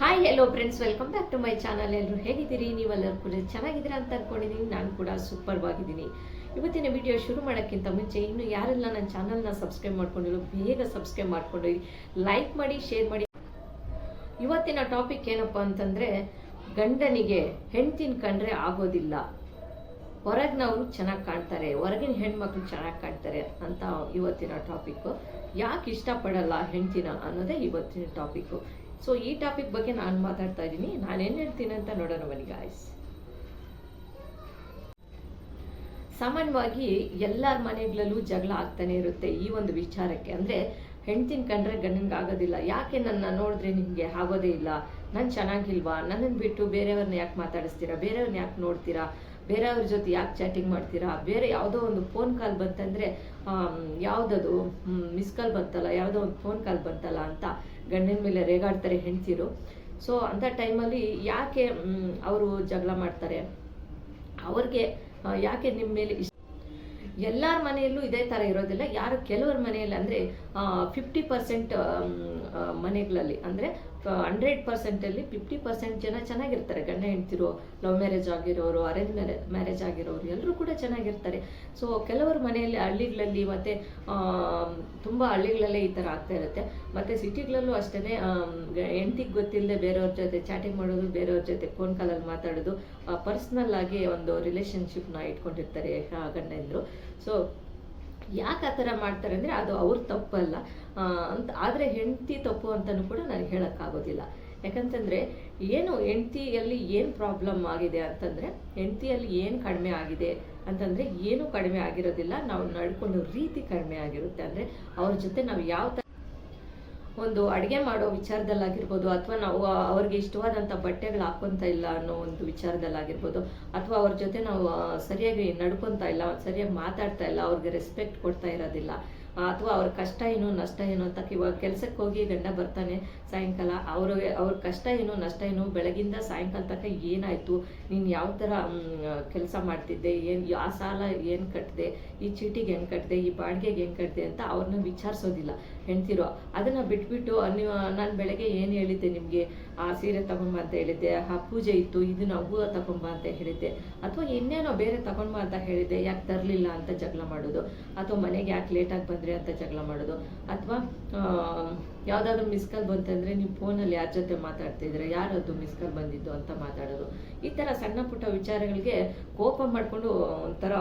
Hi hello friends welcome back to my channel ಎಲ್ಲರೂ ಹೇಗಿದ್ದೀರಿ? ನೀವೆಲ್ಲರೂ ಕೂಡ ಚೆನ್ನಾಗಿದ್ದೀರಾ ಅಂತ ಅಂದ್ಕೊಂಡಿದ್ದೀನಿ ನಾನು ಕೂಡ ಸೂಪರ್ ಆಗಿದ್ದೀನಿ ಇವತ್ತಿನ ವಿಡಿಯೋ ಶುರು ಮಾಡೋಕ್ಕಿಂತ ಮುಂಚೆ ಇನ್ನು ಯಾರೆಲ್ಲ ನನ್ನ ಚಾನಲ್ನ ಸಬ್ಸ್ಕ್ರೈಬ್ ಮಾಡ್ಕೊಂಡಿರೋ, ಬೇಗ ಸಬ್ಸ್ಕ್ರೈಬ್ ಮಾಡ್ಕೊಂಡು ಲೈಕ್ ಮಾಡಿ ಶೇರ್ ಮಾಡಿ. ಇವತ್ತಿನ ಟಾಪಿಕ್ ಏನಪ್ಪ ಅಂತಂದರೆ, ಗಂಡನಿಗೆ ಹೆಣ್ತಿನ ಕಂಡ್ರೆ ಆಗೋದಿಲ್ಲ. ಹೊರಗಿನವರು ಚೆನ್ನಾಗಿ ಕಾಣ್ತಾರೆ, ಹೊರಗಿನ ಹೆಣ್ಮಕ್ಳು ಚೆನ್ನಾಗಿ ಕಾಣ್ತಾರೆ ಅಂತ ಇವತ್ತಿನ ಟಾಪಿಕ್ಕು ಯಾಕೆ ಇಷ್ಟಪಡಲ್ಲ ಹೆಣ್ತಿನ ಅನ್ನೋದೇ ಇವತ್ತಿನ ಟಾಪಿಕ್ಕು ಸೊ ಈ ಟಾಪಿಕ್ ಬಗ್ಗೆ ನಾನು ಮಾತಾಡ್ತಾ ಇದ್ದೀನಿ. ಏನು ಹೇಳ್ತೀನಿ ಅಂತ ನೋಡೋಣ ಬನ್ನಿ ಗಾಯ್ಸ್ ಸಾಮಾನ್ಯವಾಗಿ ಎಲ್ಲರ ಮನೆಗಳಲ್ಲೂ ಜಗಳ ಆಗ್ತಾನೆ ಇರುತ್ತೆ ಈ ಒಂದು ವಿಚಾರಕ್ಕೆ. ಅಂದರೆ ಹೆಂಡ್ತಿನ ಕಂಡ್ರೆ ಗಂಡನಿಗೆ ಆಗೋದಿಲ್ಲ. ಯಾಕೆ ನನ್ನ ನೋಡಿದ್ರೆ ನಿಮಗೆ ಆಗೋದೇ ಇಲ್ಲ? ನಾನು ಚೆನ್ನಾಗಿಲ್ವಾ? ನನ್ನನ್ನು ಬಿಟ್ಟು ಬೇರೆಯವ್ರನ್ನ ಯಾಕೆ ಮಾತಾಡಿಸ್ತೀರಾ? ಬೇರೆಯವ್ರನ್ನ ಯಾಕೆ ನೋಡ್ತೀರಾ? ಬೇರೆಯವ್ರ ಜೊತೆ ಯಾಕೆ ಚಾಟಿಂಗ್ ಮಾಡ್ತೀರಾ? ಬೇರೆ ಯಾವುದೋ ಒಂದು ಫೋನ್ ಕಾಲ್ ಬಂತಂದರೆ ಯಾವುದದು ಮಿಸ್ ಕಾಲ್ ಬಂತಲ್ಲ, ಯಾವುದೋ ಒಂದು ಫೋನ್ ಕಾಲ್ ಬಂತಲ್ಲ ಅಂತ ಗಂಡನ ಮೇಲೆ ರೇಗಾಡ್ತಾರೆ ಹೆಂಡ್ತಿರು. ಸೊ ಅಂಥ ಟೈಮಲ್ಲಿ ಯಾಕೆ ಅವರು ಜಗಳ ಮಾಡ್ತಾರೆ? ಅವ್ರಿಗೆ ಯಾಕೆ ನಿಮ್ಮ ಮೇಲೆ ಇಷ್ಟ ಎಲ್ಲರ ಮನೆಯಲ್ಲೂ ಇದೇ ಥರ ಇರೋದಿಲ್ಲ. ಯಾರು ಕೆಲವ್ರ ಮನೆಯಲ್ಲಿ ಅಂದರೆ ಫಿಫ್ಟಿ ಪರ್ಸೆಂಟ್ ಮನೆಗಳಲ್ಲಿ ಅಂದರೆ ಹಂಡ್ರೆಡ್ ಪರ್ಸೆಂಟಲ್ಲಿ ಫಿಫ್ಟಿ ಪರ್ಸೆಂಟ್ ಜನ ಚೆನ್ನಾಗಿರ್ತಾರೆ. ಗಂಡ, ಹೆಂಡ್ತಿರು, ಲವ್ ಮ್ಯಾರೇಜ್ ಆಗಿರೋರು, ಅರೇಂಜ್ ಮ್ಯಾರೇ, ಮ್ಯಾರೇಜ್ ಆಗಿರೋರು ಎಲ್ಲರೂ ಕೂಡ ಚೆನ್ನಾಗಿರ್ತಾರೆ. ಸೊ ಕೆಲವರು ಮನೆಯಲ್ಲಿ ಹಳ್ಳಿಗಳಲ್ಲಿ ಮತ್ತು ತುಂಬ ಹಳ್ಳಿಗಳಲ್ಲೇ ಈ ಥರ ಆಗ್ತಾ ಇರುತ್ತೆ. ಮತ್ತು ಸಿಟಿಗಳಲ್ಲೂ ಅಷ್ಟೇ ಹೆಂಡ್ತಿಗೆ ಗೊತ್ತಿಲ್ಲದೆ ಬೇರೆಯವ್ರ ಜೊತೆ ಚಾಟಿಂಗ್ ಮಾಡೋದು, ಬೇರೆಯವ್ರ ಜೊತೆ ಫೋನ್ ಕಾಲಲ್ಲಿ ಮಾತಾಡೋದು ಪರ್ಸ್ನಲ್ ಆಗಿ ಒಂದು ರಿಲೇಷನ್ಶಿಪ್ನ ಇಟ್ಕೊಂಡಿರ್ತಾರೆ, ಆ ಗಂಡಂದರು ಸೊ ಯಾಕೆ ಆ ಥರ ಮಾಡ್ತಾರೆ ಅಂದರೆ ಅದು ಅವ್ರ ತಪ್ಪಲ್ಲ. ಅಂತ ಆದರೆ ಹೆಂಡತಿ ತಪ್ಪು ಅಂತಲೂ ಕೂಡ ನಾನು ಹೇಳೋಕ್ಕಾಗೋದಿಲ್ಲ. ಯಾಕಂತಂದರೆ ಏನು ಹೆಂಡತಿಯಲ್ಲಿ ಏನು ಪ್ರಾಬ್ಲಮ್ ಆಗಿದೆ ಅಂತಂದರೆ ಹೆಂಡತಿಯಲ್ಲಿ ಏನು ಕಡಿಮೆ ಆಗಿದೆ ಅಂತಂದರೆ ಏನೂ ಕಡಿಮೆ ಆಗಿರೋದಿಲ್ಲ, ನಾವು ನಡ್ಕೊಂಡು ರೀತಿ ಕಡಿಮೆ ಆಗಿರುತ್ತೆ. ಅಂದರೆ ಅವ್ರ ಜೊತೆ ನಾವು ಯಾವ ಥರ ಒಂದು ಅಡುಗೆ ಮಾಡೋ ವಿಚಾರದಲ್ಲಾಗಿರ್ಬೋದು, ಅಥವಾ ನಾವು ಅವ್ರಿಗೆ ಇಷ್ಟವಾದಂಥ ಬಟ್ಟೆಗಳು ಹಾಕ್ಕೊಂತ ಇಲ್ಲ ಅನ್ನೋ ಒಂದು ವಿಚಾರದಲ್ಲಾಗಿರ್ಬೋದು, ಅಥವಾ ಅವ್ರ ಜೊತೆ ನಾವು ಸರಿಯಾಗಿ ನಡ್ಕೊತಾ ಇಲ್ಲ, ಸರಿಯಾಗಿ ಮಾತಾಡ್ತಾ ಇಲ್ಲ, ಅವ್ರಿಗೆ ರೆಸ್ಪೆಕ್ಟ್ ಕೊಡ್ತಾ ಇರೋದಿಲ್ಲ, ಅಥವಾ ಅವ್ರ ಕಷ್ಟ ಏನು, ನಷ್ಟ ಏನು ಅಂತ ಇವಾಗ ಕೆಲಸಕ್ಕೆ ಹೋಗಿ ಗಂಡ ಬರ್ತಾನೆ ಸಾಯಂಕಾಲ ಅವ್ರಿಗೆ ಅವ್ರ ಕಷ್ಟ ಏನು, ನಷ್ಟ ಏನು, ಬೆಳಗಿಂದ ಸಾಯಂಕಾಲ ತನಕ ಏನಾಯಿತು, ನೀನು ಯಾವ ಥರ ಕೆಲಸ ಮಾಡ್ತಿದ್ದೆ, ಏನು, ಆ ಸಾಲ ಏನು ಕಟ್ಟಿದೆ ಈ ಚೀಟಿಗೆ ಹೆಂಗೆ ಕಟ್ಟಿದೆ ಈ ಬಾಡಿಗೆಗೆ ಹೆಂಗೆ ಕಟ್ಟಿದೆ ಅಂತ ಅವ್ರನ್ನ ವಿಚಾರಿಸೋದಿಲ್ಲ. ಹೆಣ್ತಿರೋ, ಅದನ್ನು ಬಿಟ್ಬಿಟ್ಟು ನೀವು ನಾನು ಬೆಳಗ್ಗೆ ಏನು ಹೇಳಿದ್ದೆ ನಿಮಗೆ? ಆ ಸೀರೆ ತಗೊಂಬ ಅಂತ ಹೇಳಿದ್ದೆ. ಆ ಪೂಜೆ ಇತ್ತು, ಇದನ್ನ ಹೂವು ತಗೊಂಬ ಅಂತ ಹೇಳಿದ್ದೆ. ಅಥವಾ ಇನ್ನೇನೋ ಬೇರೆ ತಗೊಂಬ ಅಂತ ಹೇಳಿದ್ದೆ. ಯಾಕೆ ತರಲಿಲ್ಲ ಅಂತ ಜಗಳ ಮಾಡೋದು. ಅಥವಾ ಮನೆಗೆ ಯಾಕೆ ಲೇಟಾಗಿ ಬಂದರೆ ಅಂತ ಜಗಳ ಮಾಡೋದು. ಅಥವಾ ಯಾವುದಾದ್ರೂ ಮಿಸ್ ಕಾಲ್ ಬಂತಂದರೆ ನೀವು ಫೋನಲ್ಲಿ ಯಾರ ಜೊತೆ ಮಾತಾಡ್ತಿದ್ರೆ ಯಾರದ್ದು ಮಿಸ್ ಕಾಲ್ ಬಂದಿದ್ದು ಅಂತ ಮಾತಾಡೋದು. ಈ ಥರ ಸಣ್ಣ ಪುಟ್ಟ ವಿಚಾರಗಳಿಗೆ ಕೋಪ ಮಾಡಿಕೊಂಡು ಒಂಥರ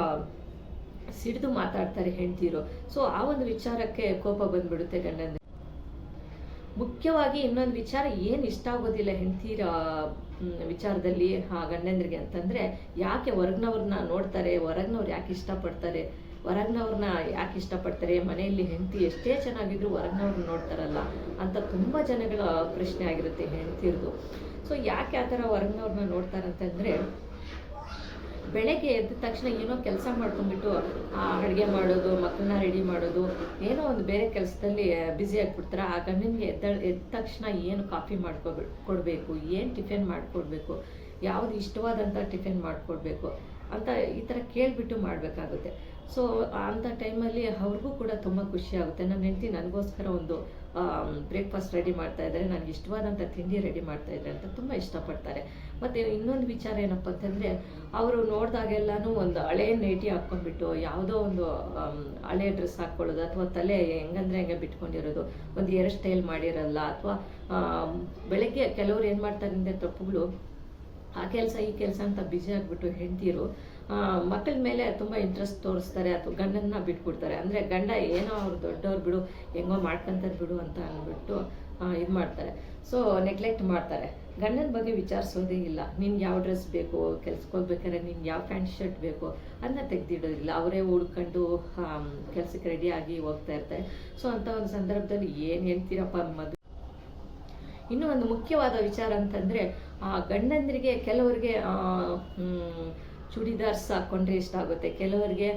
ಸಿಡಿದು ಮಾತಾಡ್ತಾರೆ ಹೆಂಡ್ತಿರು. ಸೊ ಆ ಒಂದು ವಿಚಾರಕ್ಕೆ ಕೋಪ ಬಂದ್ಬಿಡುತ್ತೆ ಗಂಡನ ಮುಖ್ಯವಾಗಿ ಇನ್ನೊಂದು ವಿಚಾರ, ಏನು ಇಷ್ಟ ಆಗೋದಿಲ್ಲ ಹೆಂಡತಿರ ವಿಚಾರದಲ್ಲಿ ಆ ಗಂಡಂದ್ರಿಗೆ ಅಂತಂದ್ರೆ, ಯಾಕೆ ಹೊರಗ್ನವ್ರನ್ನ ನೋಡ್ತಾರೆ, ಹೊರಗ್ನವ್ರು ಯಾಕೆ ಇಷ್ಟಪಡ್ತಾರೆ ಹೊರಗ್ನವ್ರನ್ನ ಯಾಕೆ ಇಷ್ಟಪಡ್ತಾರೆ, ಮನೆಯಲ್ಲಿ ಹೆಂಡತಿ ಎಷ್ಟೇ ಚೆನ್ನಾಗಿದ್ರು ಹೊರಗ್ನವ್ರನ್ನ ನೋಡ್ತಾರಲ್ಲ, ಅಂತ ತುಂಬ ಜನಗಳ ಪ್ರಶ್ನೆ ಆಗಿರುತ್ತೆ ಹೆಂಡ್ತಿರ್ದು. ಸೊ ಯಾಕೆ ಆ ಥರ ಹೊರಗ್ನವ್ರನ್ನ ನೋಡ್ತಾರಂತಂದ್ರೆ ಬೆಳಗ್ಗೆ ಎದ್ದ ತಕ್ಷಣ ಏನೋ ಕೆಲಸ ಮಾಡ್ಕೊಂಡ್ಬಿಟ್ಟು ಅಡುಗೆ ಮಾಡೋದು, ಮಕ್ಕಳನ್ನ ರೆಡಿ ಮಾಡೋದು, ಏನೋ ಒಂದು ಬೇರೆ ಕೆಲಸದಲ್ಲಿ ಬ್ಯುಸಿ ಆಗಿಬಿಡ್ತಾರೆ, ಆ ಗಂಡನಿಗೆ ಎದ್ದ ಎದ್ದ ತಕ್ಷಣ ಏನು ಕಾಫಿ ಮಾಡ್ಕೊಬಿ, ಕೊಡಬೇಕು, ಏನು ಟಿಫಿನ್ ಮಾಡಿಕೊಡ್ಬೇಕು, ಯಾವುದು ಇಷ್ಟವಾದಂಥ ಟಿಫಿನ್ ಮಾಡಿಕೊಡ್ಬೇಕು ಅಂತ ಈ ಥರ ಕೇಳಿಬಿಟ್ಟು ಮಾಡಬೇಕಾಗುತ್ತೆ. ಸೊ ಅಂಥ ಟೈಮಲ್ಲಿ ಅವ್ರಿಗೂ ಕೂಡ ತುಂಬ ಖುಷಿ ಆಗುತ್ತೆ. ನನ್ನ ಹೆಂಡತಿ ನನಗೋಸ್ಕರ ಒಂದು ಬ್ರೇಕ್ಫಾಸ್ಟ್ ರೆಡಿ ಮಾಡ್ತಾ ಇದ್ದಾರೆ. ನನಗೆ ಇಷ್ಟವಾದಂಥ ತಿಂಡಿ ರೆಡಿ ಮಾಡ್ತಾ ಇದ್ದಾರೆ ಅಂತ ತುಂಬ ಇಷ್ಟಪಡ್ತಾರೆ. ಮತ್ತು ಇನ್ನೊಂದು ವಿಚಾರ ಏನಪ್ಪ ಅಂತಂದರೆ, ಅವರು ನೋಡಿದಾಗೆಲ್ಲನೂ ಒಂದು ಹಳೆ ನೇಟಿ ಹಾಕ್ಕೊಂಡ್ಬಿಟ್ಟು ಯಾವುದೋ ಒಂದು ಹಳೆ ಡ್ರೆಸ್ ಹಾಕ್ಕೊಳ್ಳೋದು ಅಥವಾ ತಲೆ ಹೆಂಗಂದ್ರೆ ಹೆಂಗೆ ಬಿಟ್ಕೊಂಡಿರೋದು, ಒಂದು ಏರ್ ಸ್ಟೈಲ್ ಮಾಡಿರಲ್ಲ ಅಥವಾ ಬೆಳಗ್ಗೆ ಕೆಲವ್ರು ಏನು ಮಾಡ್ತಾರೆ ಅಂದರೆ ತಪ್ಪುಗಳು, ಆ ಕೆಲಸ ಈ ಕೆಲಸ ಅಂತ ಬಿಜಿ ಆಗಿಬಿಟ್ಟು ಹೆಂಡ್ತಿರು ಮಕ್ಕಳ ಮೇಲೆ ತುಂಬ ಇಂಟ್ರೆಸ್ಟ್ ತೋರಿಸ್ತಾರೆ ಅಥವಾ ಗಂಡನ್ನ ಬಿಟ್ಬಿಡ್ತಾರೆ. ಅಂದರೆ ಗಂಡ ಏನೋ ಅವ್ರು ದೊಡ್ಡವ್ರು ಬಿಡು, ಹೆಂಗೋ ಮಾಡ್ಕೊಂತಾರೆ ಬಿಡು ಅಂತ ಅಂದ್ಬಿಟ್ಟು ಇದು ಮಾಡ್ತಾರೆ. ಸೊ ನೆಗ್ಲೆಕ್ಟ್ ಮಾಡ್ತಾರೆ. ಗಂಡನ ಬಗ್ಗೆ ವಿಚಾರಿಸೋದೇ ಇಲ್ಲ. ನಿನ್ಗೆ ಯಾವ ಡ್ರೆಸ್ ಬೇಕು ಕೆಲ್ಸಕ್ಕೆ ಹೋಗ್ಬೇಕಾದ್ರೆ ನಿನ್ಗೆ ಯಾವ ಪ್ಯಾಂಟ್ ಶರ್ಟ್ ಬೇಕು ಅದನ್ನ ತೆಗೆದಿಡೋದಿಲ್ಲ. ಅವರೇ ಹುಡ್ಕೊಂಡು ಕೆಲಸಕ್ಕೆ ರೆಡಿಯಾಗಿ ಹೋಗ್ತಾ ಇರ್ತಾರೆ. ಸೊ ಅಂಥ ಒಂದು ಸಂದರ್ಭದಲ್ಲಿ ಏನು ಹೇಳ್ತೀರಪ್ಪ ಮದುವೆ ಇನ್ನೂ ಒಂದು ಮುಖ್ಯವಾದ ವಿಚಾರ ಅಂತಂದರೆ ಗಂಡಂದ್ರಿಗೆ ಕೆಲವರಿಗೆ ಚೂಡಿದಾರ್ಸ್ ಹಾಕ್ಕೊಂಡ್ರೆ ಇಷ್ಟ ಆಗುತ್ತೆ. ಕೆಲವರಿಗೆ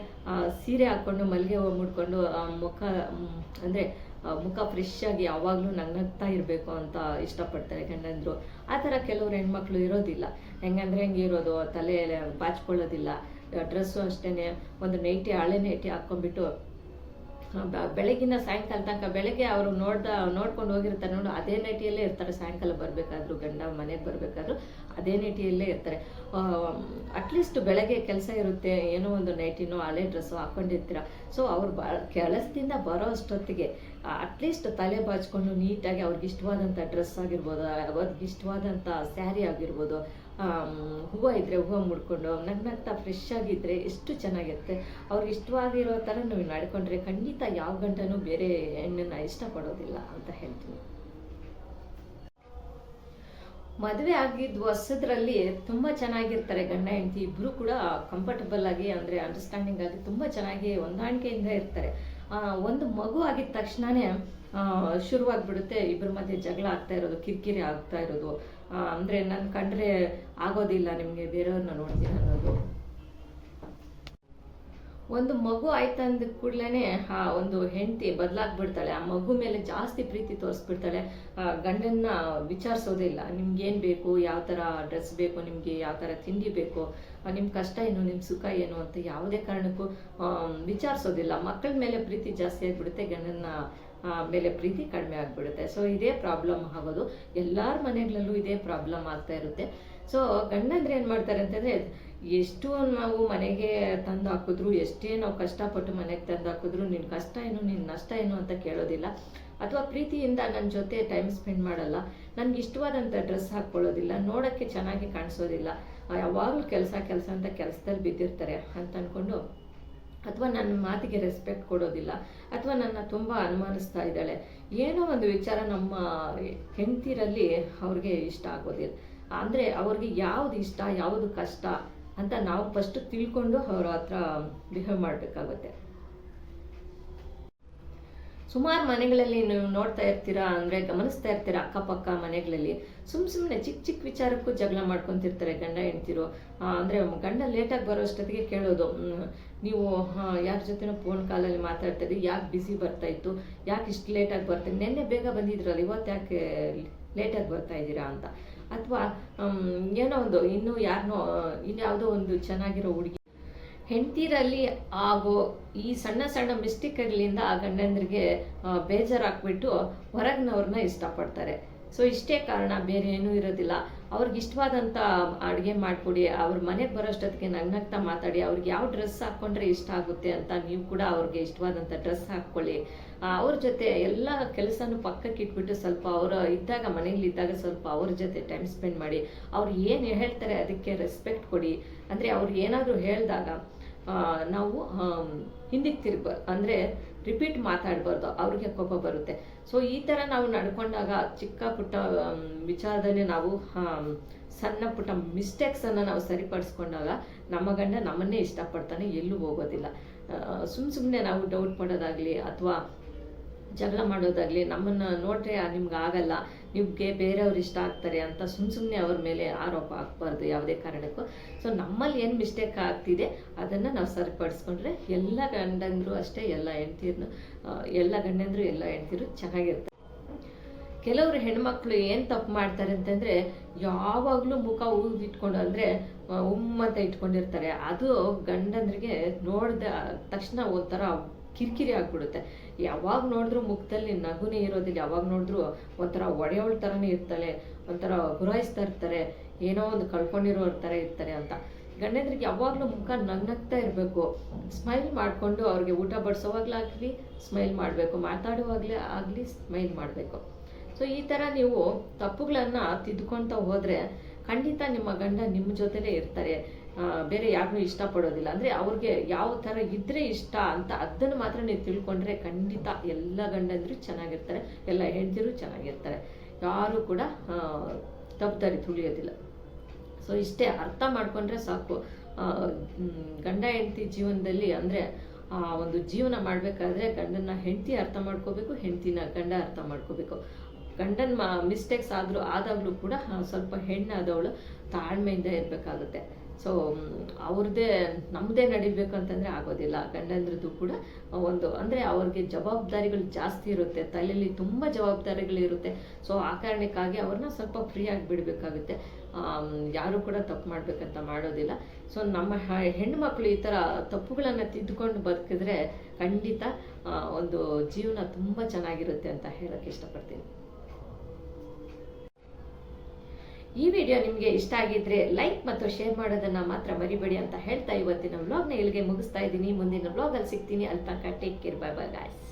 ಸೀರೆ ಹಾಕ್ಕೊಂಡು ಮಲ್ಲಿಗೆ ಹೂವು ಮುಡ್ಕೊಂಡು ಮುಖ ಅಂದರೆ ಮುಖ ಫ್ರೆಶ್ ಆಗಿ ಯಾವಾಗಲೂ ನಗ್ನಗ್ತಾ ಇರಬೇಕು ಅಂತ ಇಷ್ಟಪಡ್ತಾರೆ ಗಂಡಂದ್ರು. ಆ ಥರ ಕೆಲವ್ರು ಹೆಣ್ಮಕ್ಳು ಇರೋದಿಲ್ಲ. ಹೆಂಗಂದ್ರೆ ಹೆಂಗೆ ಇರೋದು, ತಲೆ ಬಾಚ್ಕೊಳ್ಳೋದಿಲ್ಲ. ಡ್ರೆಸ್ಸು ಅಷ್ಟೇ ಒಂದು ನೈಟಿ ಹಳೆ ನೈಟಿ ಹಾಕ್ಕೊಂಡ್ಬಿಟ್ಟು ಬೆಳಗಿನ ಸಾಯಂಕಾಲ ತನಕ ಬೆಳಗ್ಗೆ ಅವರು ನೋಡ್ದ, ನೋಡ್ಕೊಂಡು ಹೋಗಿರ್ತಾರೆ ನೋಡು, ಅದೇ ನೈಟಿಯಲ್ಲೇ ಇರ್ತಾರೆ. ಸಾಯಂಕಾಲ ಬರಬೇಕಾದ್ರು, ಗಂಡ ಮನೆಗೆ ಬರಬೇಕಾದ್ರು ಅದೇ ನೈಟಿಯಲ್ಲೇ ಇರ್ತಾರೆ. ಅಟ್ಲೀಸ್ಟ್ ಬೆಳಗ್ಗೆ ಕೆಲಸ ಇರುತ್ತೆ, ಏನೋ ಒಂದು ನೈಟಿನೋ, ಹಳೆ ಡ್ರೆಸ್ಸು ಹಾಕ್ಕೊಂಡಿರ್ತೀರ ಸೊ ಅವ್ರು ಬ, ಕೆಲಸದಿಂದ ಬರೋ ಅಷ್ಟೊತ್ತಿಗೆ ಅಟ್ಲೀಸ್ಟ್ ತಲೆ ಬಾಚ್ಕೊಂಡು ನೀಟಾಗಿ ಅವ್ರಿಗೆ ಇಷ್ಟವಾದಂಥ ಡ್ರೆಸ್ ಆಗಿರ್ಬೋದು, ಅವ್ರಿಗೆ ಇಷ್ಟವಾದಂಥ ಸ್ಯಾರಿ ಆಗಿರ್ಬೋದು ಹೂವು ಇದ್ದರೆ ಹೂವು ಮುಡ್ಕೊಂಡು ನಗ್ನಗ್ತಾ ಫ್ರೆಶ್ ಆಗಿದ್ದರೆ ಎಷ್ಟು ಚೆನ್ನಾಗಿರುತ್ತೆ. ಅವ್ರಿಗೆ ಇಷ್ಟವಾಗಿರೋ ಥರ ನೀವು ನಡ್ಕೊಂಡ್ರೆ ಖಂಡಿತ ಯಾವ ಗಂಟನೂ ಬೇರೆ ಹೆಣ್ಣನ್ನು ಇಷ್ಟಪಡೋದಿಲ್ಲ ಅಂತ ಹೇಳ್ತೀನಿ. ಮದುವೆ ಆಗಿದ್ದ ಹೊಸದ್ರಲ್ಲಿ ತುಂಬ ಚೆನ್ನಾಗಿರ್ತಾರೆ ಗಂಡ ಹೆಂಡತಿ ಇಬ್ಬರು ಕೂಡ ಕಂಫರ್ಟಬಲ್ ಆಗಿ, ಅಂದರೆ ಅಂಡರ್ಸ್ಟ್ಯಾಂಡಿಂಗ್ ಆಗಿ ತುಂಬ ಚೆನ್ನಾಗಿ ಹೊಂದಾಣಿಕೆಯಿಂದ ಇರ್ತಾರೆ. ಒಂದು ಮಗು ಆಗಿದ ತಕ್ಷಣನೇ ಶುರುವಾಗ್ಬಿಡುತ್ತೆ ಇಬ್ಬರ ಮಧ್ಯೆ ಜಗಳ ಆಗ್ತಾ ಇರೋದು, ಕಿರಿಕಿರಿ ಆಗ್ತಾ ಇರೋದು. ಅಂದ್ರೆ ನನ್ನ ಕಂಡ್ರೆ ಆಗೋದಿಲ್ಲ ನಿಮಗೆ ಬೇರೆಯವ್ರನ್ನ ನೋಡ್ತೀನಿ ಅನ್ನೋದು. ಒಂದು ಮಗು ಆಯ್ತಂದ ಕೂಡಲೇ ಆ ಒಂದು ಹೆಂಡತಿ ಬದಲಾಗ್ಬಿಡ್ತಾಳೆ. ಆ ಮಗು ಮೇಲೆ ಜಾಸ್ತಿ ಪ್ರೀತಿ ತೋರಿಸ್ಬಿಡ್ತಾಳೆ. ಗಂಡನ್ನ ವಿಚಾರಿಸೋದೇ ಇಲ್ಲ ನಿಮ್ಗೆ ಏನು ಬೇಕು? ಯಾವ ಥರ ಡ್ರೆಸ್ ಬೇಕು? ನಿಮಗೆ ಯಾವ ಥರ ತಿಂಡಿ ಬೇಕು? ನಿಮ್ಮ ಕಷ್ಟ ಏನು? ನಿಮ್ಮ ಸುಖ ಏನು ಅಂತ ಯಾವುದೇ ಕಾರಣಕ್ಕೂ ವಿಚಾರಿಸೋದಿಲ್ಲ. ಮಕ್ಕಳ ಮೇಲೆ ಪ್ರೀತಿ ಜಾಸ್ತಿ ಆಗಿಬಿಡುತ್ತೆ ಗಂಡನ ಆ, ಮೇಲೆ ಪ್ರೀತಿ ಕಡಿಮೆ ಆಗಿಬಿಡುತ್ತೆ. ಸೊ ಇದೇ ಪ್ರಾಬ್ಲಮ್ ಆಗೋದು. ಎಲ್ಲರ ಮನೆಗಳಲ್ಲೂ ಇದೇ ಪ್ರಾಬ್ಲಮ್ ಆಗ್ತಾ ಇರುತ್ತೆ. ಸೊ ಗಂಡಂದ್ರೆ ಏನು ಮಾಡ್ತಾರೆ ಅಂತಂದರೆ, ಎಷ್ಟು ನಾವು ಮನೆಗೆ ತಂದು ಹಾಕಿದ್ರು, ಎಷ್ಟೇ ನಾವು ಕಷ್ಟಪಟ್ಟು ಮನೆಗೆ ತಂದು ಹಾಕಿದ್ರು ನಿನ್ನ ಕಷ್ಟ ಏನು ನಿನ್ನ ನಷ್ಟ ಏನು ಅಂತ ಕೇಳೋದಿಲ್ಲ. ಅಥವಾ ಪ್ರೀತಿಯಿಂದ ನನ್ನ ಜೊತೆ ಟೈಮ್ ಸ್ಪೆಂಡ್ ಮಾಡಲ್ಲ. ನನಗೆ ಇಷ್ಟವಾದಂಥ ಡ್ರೆಸ್ ಹಾಕ್ಕೊಳ್ಳೋದಿಲ್ಲ. ನೋಡೋಕ್ಕೆ ಚೆನ್ನಾಗಿ ಕಾಣಿಸೋದಿಲ್ಲ. ಯಾವಾಗಲೂ ಕೆಲಸ ಕೆಲಸ ಅಂತ ಕೆಲಸದಲ್ಲಿ ಬಿದ್ದಿರ್ತಾರೆ ಅಂತ ಅಂದ್ಕೊಂಡು ಅಥವಾ ನನ್ನ ಮಾತಿಗೆ ರೆಸ್ಪೆಕ್ಟ್ ಕೊಡೋದಿಲ್ಲ, ಅಥವಾ ನನ್ನ ತುಂಬ ಅನುಮಾನಿಸ್ತಾ ಇದ್ದಾಳೆ, ಏನೋ ಒಂದು ವಿಚಾರ ನಮ್ಮ ಹೆಂಡತಿರಲ್ಲಿ ಅವ್ರಿಗೆ ಇಷ್ಟ ಆಗೋದಿಲ್ಲ. ಅಂದರೆ ಅವ್ರಿಗೆ ಯಾವುದು ಇಷ್ಟ, ಯಾವುದು ಕಷ್ಟ ಅಂತ ನಾವು ಫಸ್ಟ್ ತಿಳ್ಕೊಂಡು ಅವ್ರ ಹತ್ರ ಬಿಹೇವ್ ಮಾಡಬೇಕಾಗುತ್ತೆ. ಸುಮಾರು ಮನೆಗಳಲ್ಲಿ ನೀವು ನೋಡ್ತಾ ಇರ್ತೀರಾ ಅಂದರೆ ಗಮನಿಸ್ತಾ ಇರ್ತೀರಾ ಅಕ್ಕಪಕ್ಕ ಮನೆಗಳಲ್ಲಿ? ಸುಮ್ ಸುಮ್ಮನೆ ಚಿಕ್ಕ ಚಿಕ್ಕ ವಿಚಾರಕ್ಕೂ ಜಗಳ ಮಾಡ್ಕೊತಿರ್ತಾರೆ ಗಂಡ ಹೆಂಡ್ತಿರು. ಅಂದರೆ ಗಂಡ ಲೇಟಾಗಿ ಬರೋ ಅಷ್ಟೊತ್ತಿಗೆ ಕೇಳೋದು ನೀವು ಯಾರ ಜೊತೆನೂ ಫೋನ್ ಕಾಲಲ್ಲಿ ಮಾತಾಡ್ತಾ ಇದ್ದೀವಿ ಯಾಕೆ ಬ್ಯುಸಿ ಬರ್ತಾ ಇತ್ತು? ಯಾಕೆ ಇಷ್ಟು ಲೇಟಾಗಿ ಬರ್ತೀನಿ ನಿನ್ನೆ ಬೇಗ ಬಂದಿದ್ರಲ್ಲ, ಇವತ್ತು ಯಾಕೆ ಲೇಟಾಗಿ ಬರ್ತಾ ಇದ್ದೀರಾ ಅಂತ? ಅಥವಾ ಏನೋ ಒಂದು, ಇನ್ನೂ ಯಾರನ್ನೋ ಇನ್ಯಾವುದೋ ಒಂದು ಚೆನ್ನಾಗಿರೋ ಹುಡುಗಿ ಹೆಂಡತಿರಲ್ಲಿ ಆಗೋ ಈ ಸಣ್ಣ ಸಣ್ಣ ಮಿಸ್ಟೇಕ್ಗಳಿಂದ ಆ ಗಂಡಂದ್ರಿಗೆ ಬೇಜಾರಾಕ್ಬಿಟ್ಟು ಹೊರಗಿನವ್ರನ್ನ ಇಷ್ಟಪಡ್ತಾರೆ. ಸೊ, ಇಷ್ಟೇ ಕಾರಣ, ಬೇರೆ ಏನೂ ಇರೋದಿಲ್ಲ. ಅವ್ರಿಗೆ ಇಷ್ಟವಾದಂಥ ಅಡುಗೆ ಮಾಡಿಕೊಡಿ, ಅವ್ರ ಮನೆಗೆ ಬರೋಷ್ಟೊತ್ತಿಗೆ ನಗ್ನಗ್ತಾ ಮಾತಾಡಿ, ಅವ್ರಿಗೆ ಯಾವ ಡ್ರೆಸ್ ಹಾಕ್ಕೊಂಡ್ರೆ ಇಷ್ಟ ಆಗುತ್ತೆ ಅಂತ ನೀವು ಕೂಡ ಅವ್ರಿಗೆ ಇಷ್ಟವಾದಂಥ ಡ್ರೆಸ್ ಹಾಕ್ಕೊಳ್ಳಿ. ಅವ್ರ ಜೊತೆ ಎಲ್ಲ ಕೆಲಸನೂ ಪಕ್ಕಕ್ಕೆ ಇಟ್ಬಿಟ್ಟು ಸ್ವಲ್ಪ ಅವರು ಇದ್ದಾಗ, ಮನೇಲಿ ಇದ್ದಾಗ ಸ್ವಲ್ಪ ಅವ್ರ ಜೊತೆ ಟೈಮ್ ಸ್ಪೆಂಡ್ ಮಾಡಿ. ಅವ್ರು ಏನು ಹೇಳ್ತಾರೆ ಅದಕ್ಕೆ ರೆಸ್ಪೆಕ್ಟ್ ಕೊಡಿ. ಅಂದರೆ ಅವ್ರು ಏನಾದರೂ ಹೇಳಿದಾಗ ನಾವು ಹಿಂದಕ್ಕೆ ತಿರ್ಬ ಅಂದರೆ ರಿಪೀಟ್ ಮಾತಾಡಬಾರ್ದು, ಅವ್ರಿಗೆ ಕೋಪ ಬರುತ್ತೆ. ಸೊ ಈ ಥರ ನಾವು ನಡ್ಕೊಂಡಾಗ ಚಿಕ್ಕ ಪುಟ್ಟ ವಿಚಾರದಲ್ಲಿ ನಾವು ಸಣ್ಣ ಪುಟ್ಟ ಮಿಸ್ಟೇಕ್ಸನ್ನು ನಾವು ಸರಿಪಡಿಸ್ಕೊಂಡಾಗ ನಮ್ಮ ಗಂಡ ನಮ್ಮನ್ನೇ ಇಷ್ಟಪಡ್ತಾನೆ, ಎಲ್ಲೂ ಹೋಗೋದಿಲ್ಲ. ಸುಮ್ಮ ಸುಮ್ಮನೆ ನಾವು ಡೌಟ್ ಮಾಡೋದಾಗಲಿ ಅಥವಾ ಜಗಳ ಮಾಡೋದಾಗಲಿ, ನಮ್ಮನ್ನು ನೋಡ್ರೆ ನಿಮ್ಗೆ ಆಗಲ್ಲ, ನಿಮಗೆ ಬೇರೆಯವ್ರು ಇಷ್ಟ ಆಗ್ತಾರೆ ಅಂತ ಸುಮ್ ಸುಮ್ಮನೆ ಅವ್ರ ಮೇಲೆ ಆರೋಪ ಹಾಕ್ಬಾರ್ದು ಯಾವುದೇ ಕಾರಣಕ್ಕೂ. ಸೊ ನಮ್ಮಲ್ಲಿ ಏನು ಮಿಸ್ಟೇಕ್ ಆಗ್ತಿದೆ, ಅದನ್ನು ನಾವು ಸರಿಪಡಿಸ್ಕೊಂಡ್ರೆ ಎಲ್ಲ ಗಂಡಂದ್ರು ಅಷ್ಟೇ, ಎಲ್ಲ ಹೆಂಡ್ತಿರ್ನು ಎಲ್ಲ ಗಂಡಂದ್ರು, ಎಲ್ಲ ಹೆಂಡ್ತಿರು ಚೆನ್ನಾಗಿರ್ತಾರೆ ಕೆಲವರು ಹೆಣ್ಮಕ್ಳು ಏನು ತಪ್ಪು ಮಾಡ್ತಾರೆ ಅಂತಂದರೆ, ಯಾವಾಗಲೂ ಮುಖ ಊದಿಟ್ಕೊಂಡು ಅಂದರೆ ಉಮ್ಮಂತ ಇಟ್ಕೊಂಡಿರ್ತಾರೆ. ಅದು ಗಂಡಂದ್ರಿಗೆ ನೋಡಿದ ತಕ್ಷಣ ಒಂಥರ ಕಿರಿಕಿರಿ ಆಗ್ಬಿಡುತ್ತೆ. ಯಾವಾಗ ನೋಡಿದ್ರು ಮುಖದಲ್ಲಿ ನಗುನೇ ಇರೋದಿಲ್ಲ. ಯಾವಾಗ ನೋಡಿದ್ರು ಒಂಥರ ಒಡೆಯವಳ ಥರನೇ ಇರ್ತಾಳೆ, ಒಂಥರ ಗುರಾಯಿಸ್ತಾ ಇರ್ತಾರೆ, ಏನೋ ಒಂದು ಕಳ್ಕೊಂಡಿರೋ ಥರ ಇರ್ತಾರೆ ಅಂತ. ಗಂಡಂದ್ರಿಗೆ ಯಾವಾಗಲೂ ಮುಖ ನಗ್ನಗ್ತಾ ಇರಬೇಕು. ಸ್ಮೈಲ್ ಮಾಡಿಕೊಂಡು ಅವ್ರಿಗೆ ಊಟ ಬಡಿಸೋವಾಗ್ಲಾಗಲಿ ಸ್ಮೈಲ್ ಮಾಡಬೇಕು. ಮಾತಾಡುವಾಗಲೇ ಆಗಲಿ ಸ್ಮೈಲ್ ಮಾಡಬೇಕು. ಸೊ, ಈ ಥರ ನೀವು ತಪ್ಪುಗಳನ್ನು ತಿದ್ಕೊಳ್ತಾ ಹೋದರೆ ಖಂಡಿತ ನಿಮ್ಮ ಗಂಡ ನಿಮ್ಮ ಜೊತೆಲೇ ಇರ್ತಾರೆ. ಬೇರೆ ಯಾರನ್ನೂ ಇಷ್ಟಪಡೋದಿಲ್ಲ. ಅಂದರೆ ಅವ್ರಿಗೆ ಯಾವ ಥರ ಇದ್ದರೆ ಇಷ್ಟ ಅಂತ ಅದನ್ನು ಮಾತ್ರ ನೀವು ತಿಳ್ಕೊಂಡ್ರೆ ಖಂಡಿತ ಎಲ್ಲ ಗಂಡಂದ್ರು ಚೆನ್ನಾಗಿರ್ತಾರೆ ಎಲ್ಲ ಹೆಂಡತಿರು ಚೆನ್ನಾಗಿರ್ತಾರೆ. ಯಾರು ಕೂಡ ಆ, ತಪ್ಪು ದಾರಿ ತುಳಿಯೋದಿಲ್ಲ. ಸೊ ಇಷ್ಟೇ ಅರ್ಥ ಮಾಡ್ಕೊಂಡ್ರೆ ಸಾಕು. ಆ, ಗಂಡ ಹೆಂಡತಿ ಜೀವನದಲ್ಲಿ ಅಂದರೆ ಒಂದು ಜೀವನ ಮಾಡಬೇಕಾದ್ರೆ ಗಂಡನ ಹೆಂಡತಿ ಅರ್ಥ ಮಾಡ್ಕೋಬೇಕು ಹೆಂಡತಿನ ಗಂಡ ಅರ್ಥ ಮಾಡ್ಕೋಬೇಕು. ಗಂಡನ ಮಿಸ್ಟೇಕ್ಸ್ ಆದರೂ ಆದಾಗಲೂ ಕೂಡ ಆ, ಸ್ವಲ್ಪ ಹೆಣ್ಣಾದವಳು ತಾಳ್ಮೆಯಿಂದ ಇರಬೇಕಾಗುತ್ತೆ. ಸೊ ಅವ್ರದ್ದೇ ನಮ್ಮದೇ ನಡಿಬೇಕು ಅಂತಂದರೆ ಆಗೋದಿಲ್ಲ. ಗಂಡಂದ್ರದ್ದು ಕೂಡ ಒಂದು, ಅಂದರೆ ಅವ್ರಿಗೆ ಜವಾಬ್ದಾರಿಗಳು ಜಾಸ್ತಿ ಇರುತ್ತೆ. ತಲೆಯಲ್ಲಿ ತುಂಬ ಜವಾಬ್ದಾರಿಗಳಿರುತ್ತೆ. ಸೊ ಆ ಕಾರಣಕ್ಕಾಗಿ ಅವ್ರನ್ನ ಸ್ವಲ್ಪ ಫ್ರೀಯಾಗಿ ಬಿಡಬೇಕಾಗುತ್ತೆ. ಯಾರು ಕೂಡ ತಪ್ಪು ಮಾಡಬೇಕಂತ ಮಾಡೋದಿಲ್ಲ. ಸೊ ನಮ್ಮ ಹೆಣ್ಮಕ್ಳು ಈ ಥರ ತಪ್ಪುಗಳನ್ನು ತಿದ್ದುಕೊಂಡು ಬದುಕಿದ್ರೆ ಖಂಡಿತ ಒಂದು ಜೀವನ ತುಂಬ ಚೆನ್ನಾಗಿರುತ್ತೆ ಅಂತ ಹೇಳೋಕ್ಕೆ ಇಷ್ಟಪಡ್ತೀನಿ. ಈ ವಿಡಿಯೋ ನಿಮಗೆ ಇಷ್ಟ ಆಗಿದ್ರೆ ಲೈಕ್ ಮತ್ತು ಶೇರ್ ಮಾಡೋದನ್ನ ಮಾತ್ರ ಮರಿಬೇಡಿ ಅಂತ ಹೇಳ್ತಾ ಇವತ್ತಿನ ವ್ಲಾಗ್ನ ಇಲ್ಲಿಗೆ ಮುಗಿಸ್ತಾ ಇದ್ದೀನಿ. ಮುಂದಿನ ವ್ಲಾಗಲ್ಲಿ ಸಿಗ್ತೀನಿ. ಅಲ್ಲಿ ತನಕ take care bye bye guys